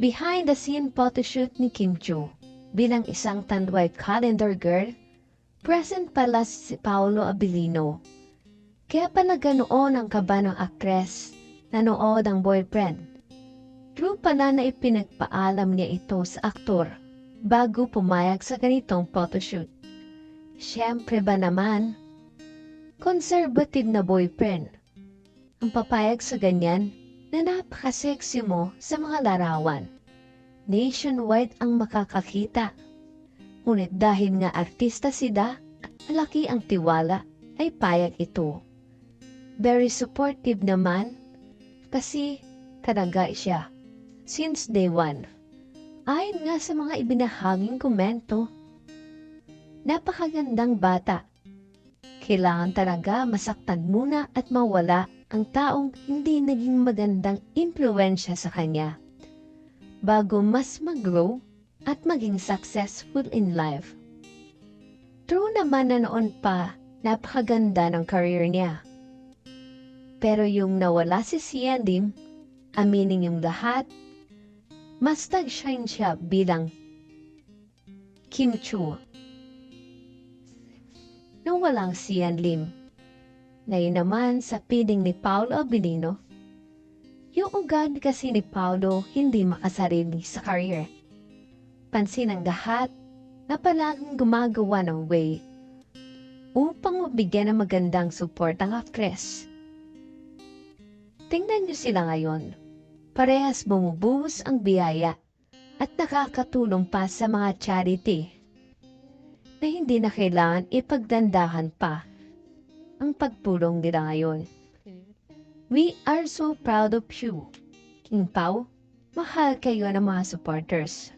Behind the scene photoshoot ni Kim Chu bilang isang tanduay calendar girl, present pala si Paolo Abilino. Kaya pala ganoon ang kaba ng aktres na nood ang boyfriend. True pala na ipinagpaalam niya ito sa aktor bago pumayag sa ganitong photoshoot. Siyempre ba naman, conservative na boyfriend. Ang papayag sa ganyan na napaka-sexy mo sa mga larawan. Nationwide ang makakakita. Ngunit dahil nga artista si Da malaki ang tiwala, ay payag ito. Very supportive naman kasi talaga siya. Since day one. Ayon nga sa mga ibinahaging komento, napakagandang bata. Kailangan talaga masaktan muna at mawala ang taong hindi naging magandang impluensya sa kanya bago mas mag-grow at maging successful in life. True naman na noon pa, napakaganda ng career niya. Pero yung nawala si Sian Lim, aminin yung lahat, mas nag-shine siya bilang Kim Chu. Nung walang Sian Lim, ngayon naman sa piling ni Paolo Abilino, yung ugali kasi ni Paolo hindi makasarili sa career. Pansin ng lahat na palaging gumagawa ng way upang mabigyan ng magandang support ang actress. Tingnan niyo sila ngayon. Parehas bumubuhos ang biyaya at nakakatulong pa sa mga charity na hindi na kailangan ipagdandahan pa ang pagpulong nila ngayon. We are so proud of you. King Pao, mahal kayo ng mga supporters.